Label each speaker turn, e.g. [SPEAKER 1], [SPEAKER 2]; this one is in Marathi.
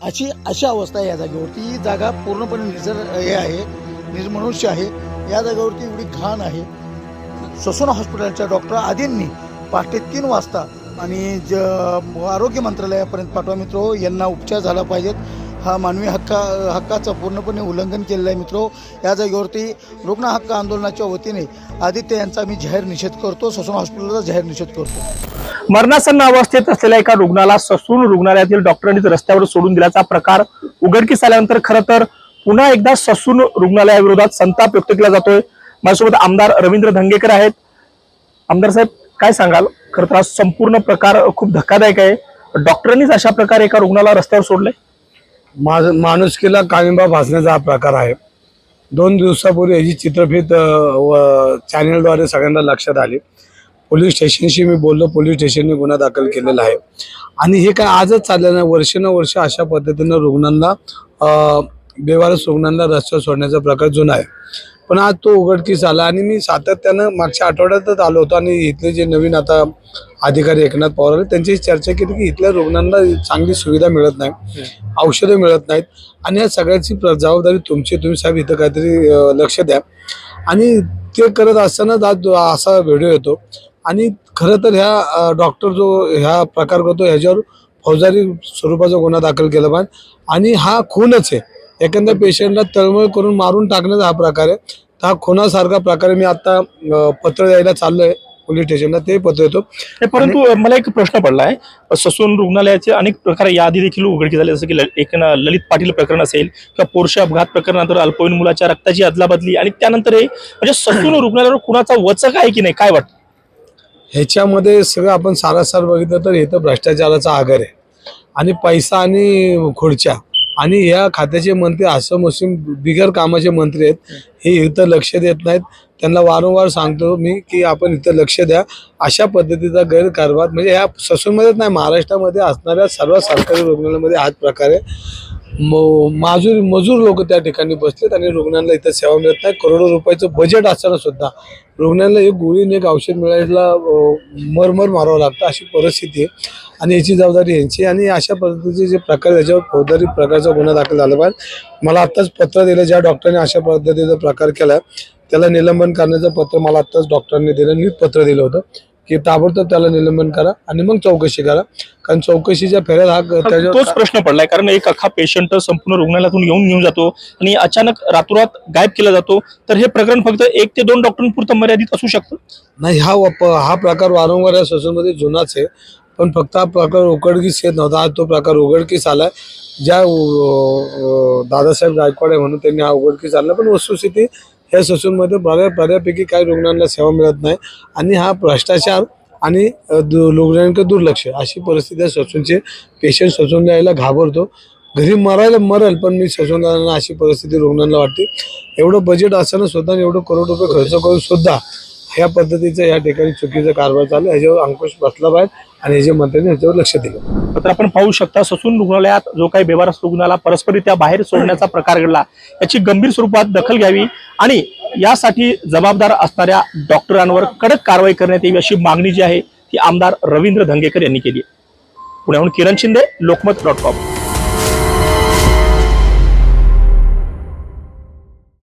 [SPEAKER 1] अशी अशी अवस्था आहे या जागेवरती. ही जागा पूर्णपणे निसर हे आहे निर्मनुष्य आहे. या जागेवरती एवढी घाण आहे. ससून हॉस्पिटलच्या डॉक्टर आदींनी पहाटे तीन वाजता आणि ज आरोग्य मंत्रालयापर्यंत पाठवा मित्रो यांना उपचार झाला पाहिजेत. हा मानवी हक्का हक्काचं पूर्णपणे उल्लंघन केलेलं आहे मित्रो. या जागेवरती रुग्ण हक्क आंदोलनाच्या वतीने आदित्य यांचा मी जाहीर निषेध करतो. ससून हॉस्पिटलचा जाहीर निषेध करतो.
[SPEAKER 2] मरणासन्न अवस्थेत असलेल्या एका रुग्णाला ससून रुग्णालयातील डॉक्टरांनीच रस्त्यावर सोडून दिल्याचा प्रकार उघडकीस आल्यानंतर खरं तर पुन्हा एकदा ससून रुग्णालयाविरोधात संताप व्यक्त केला जातोय. माझ्यासोबत आमदार रवींद्र धंगेकर आहेत. आमदार साहेब काय सांगाल? खरं तर हा संपूर्ण प्रकार खूप धक्कादायक आहे. डॉक्टरांनीच अशा प्रकारे एका रुग्णाला रस्त्यावर सोडलंय?
[SPEAKER 3] मा- माणुसकीला काळिंबा भासण्याचा हा प्रकार आहे. दोन दिवसापूर्वी याची चित्रफित व चॅनेलद्वारे सगळ्यांना लक्षात आली. पोलीस स्टेशनशी मी बोललो पोलीस स्टेशनने गुन्हा दाखल केलेला आहे. आणि हे काय आजच चाललं नाही वर्षानुवर्ष अशा पद्धतीनं रुग्णांना बेवारस रुग्णांना रस्त्यावर सोडण्याचा प्रकार जुना आहे. पण आज तो उघडकीस आला आणि मी सातत्यानं मागच्या आठवड्यातच आलो होतो आणि इथले जे नवीन आता अधिकारी एकनाथ पवार आले त्यांची चर्चा केली की इथल्या रुग्णांना चांगली सुविधा मिळत नाही औषधं मिळत नाहीत. आणि या सगळ्याची प्र- जबाबदारी तुमची तुम्ही साहेब इथं काहीतरी लक्ष द्या. आणि ते करत असतानाच आज असा व्हिडिओ येतो आणि खरं तर ह्या डॉक्टर जो ह्या प्रकार करतो ह्याच्यावर फौजदारी स्वरूपाचा गुन्हा दाखल केला पाहिजे. आणि हा खूनच आहे. एखाद्या पेशंटला तळमळ करून मारून टाकण्याचा हा प्रकार आहे. हा खुनासारखा प्रकार मी आता पत्र द्यायला चाललो आहे पोलीस स्टेशनला ते पत्र येतो.
[SPEAKER 2] हे परंतु मला एक प्रश्न पडलाय. ससून रुग्णालयाचे अनेक प्रकार याआधी देखील उघडकीस झाले जसं की एक ललित पाटील प्रकरण असेल किंवा पोरशे अपघात प्रकरणानंतर अल्पवयीन मुलाच्या रक्ताची अदलाबदली आणि त्यानंतर हे म्हणजे ससून रुग्णालयावर कुणाचा वचक आहे की नाही? काय वाटतं?
[SPEAKER 3] ह्याच्यामध्ये सगळं आपण सारासार बघितलं तर हे तर भ्रष्टाचाराचा आगर आहे. आणि पैसा आणि खुर्च्या आणि या खात्याचे मंत्री असं मुस्लिम बिगर कामाचे मंत्री आहेत. हे इथं लक्ष देत नाहीत. त्यांना वारंवार सांगतो मी की आपण इथं लक्ष द्या. अशा पद्धतीचा गैरकारभार म्हणजे ह्या ससूनमध्येच नाही महाराष्ट्रामध्ये असणाऱ्या सर्व सरकारी रुग्णालयामध्ये हाच प्रकार आहे. माजूर मजूर लोक त्या ठिकाणी बसलेत आणि रुग्णांना इथं सेवा मिळत नाही. करोडो रुपयाचं बजेट असताना सुद्धा. रुग्णांना एक गोळी एक औषध मिळायला मरमर मारावं लागतं अशी परिस्थिती आहे. आणि याची जबाबदारी यांची आणि अशा पद्धतीचे जे प्रकार त्याच्यावर फौजदारी प्रकारचा गुन्हा दाखल झाला पाहिजे. मला आत्ताच पत्र दिलं ज्या डॉक्टरने अशा पद्धतीचा प्रकार केला त्याला निलंबन करण्याचं पत्र मला आत्ताच डॉक्टरांनी दिलं. मी पत्र दिलं होतं. की ताबडतोब त्याला निलंबन करा आणि मग चौकशी करा. कारण चौकशीच्या फेऱ्यात हा
[SPEAKER 2] तोच
[SPEAKER 3] त्याच्यावर
[SPEAKER 2] प्रश्न पडलाय. कारण एक अख्खा पेशंट संपूर्ण रुग्णालयातून येऊन घेऊन जातो आणि अचानक रातोरात गायब केला जातो. तर हे प्रकरण फक्त एक ते दोन डॉक्टरांपुरतं मर्यादित असू शकतं?
[SPEAKER 3] नाही हा वप हा प्रकार वारंवार या ससूनमध्ये जुनाच आहे. पण फक्त हा प्रकार उघडकीस येत नव्हता. आज तो प्रकार उघडकीस आलाय. ज्या दादासाहेब गायकवाड आहे म्हणून त्यांनी हा उघडकीस आणला. पण वस्तुस्थिती या ससूनमध्ये बऱ्या बऱ्यापैकी काही रुग्णांना सेवा मिळत नाही आणि हा भ्रष्टाचार आणि दु- रुग्णांकडे दुर्लक्ष अशी परिस्थिती आहे ससूनचे पेशंट ससून यायला घाबरतो. घरी मरायला मरल पण मी ससूनदारांना अशी परिस्थिती रुग्णांना वाटते. एवढं बजेट असताना सुद्धा आणि एवढं करोड रुपये खर्च करून सुद्धा ह्या पद्धतीचं या ठिकाणी चुकीचा कारभार चालू आहे. ह्याच्यावर अंकुश बसला पाहिजे आणि हे जे मंत्र्यांनी ह्याच्यावर लक्ष दिलं
[SPEAKER 2] तर आपण पाहू शकता ससून रुग्णालयात जो काही बेवारस रुग्णाला परस्परित्या बाहेर सोडण्याचा प्रकार घडला याची गंभीर स्वरूपात दखल घ्यावी आणि यासाठी जबाबदार असणाऱ्या डॉक्टरांवर कडक कारवाई करण्यात यावी अशी मागणी जी आहे ती आमदार रवींद्र धंगेकर यांनी केली पुण्याहून किरण शिंदे लोकमत डॉट कॉम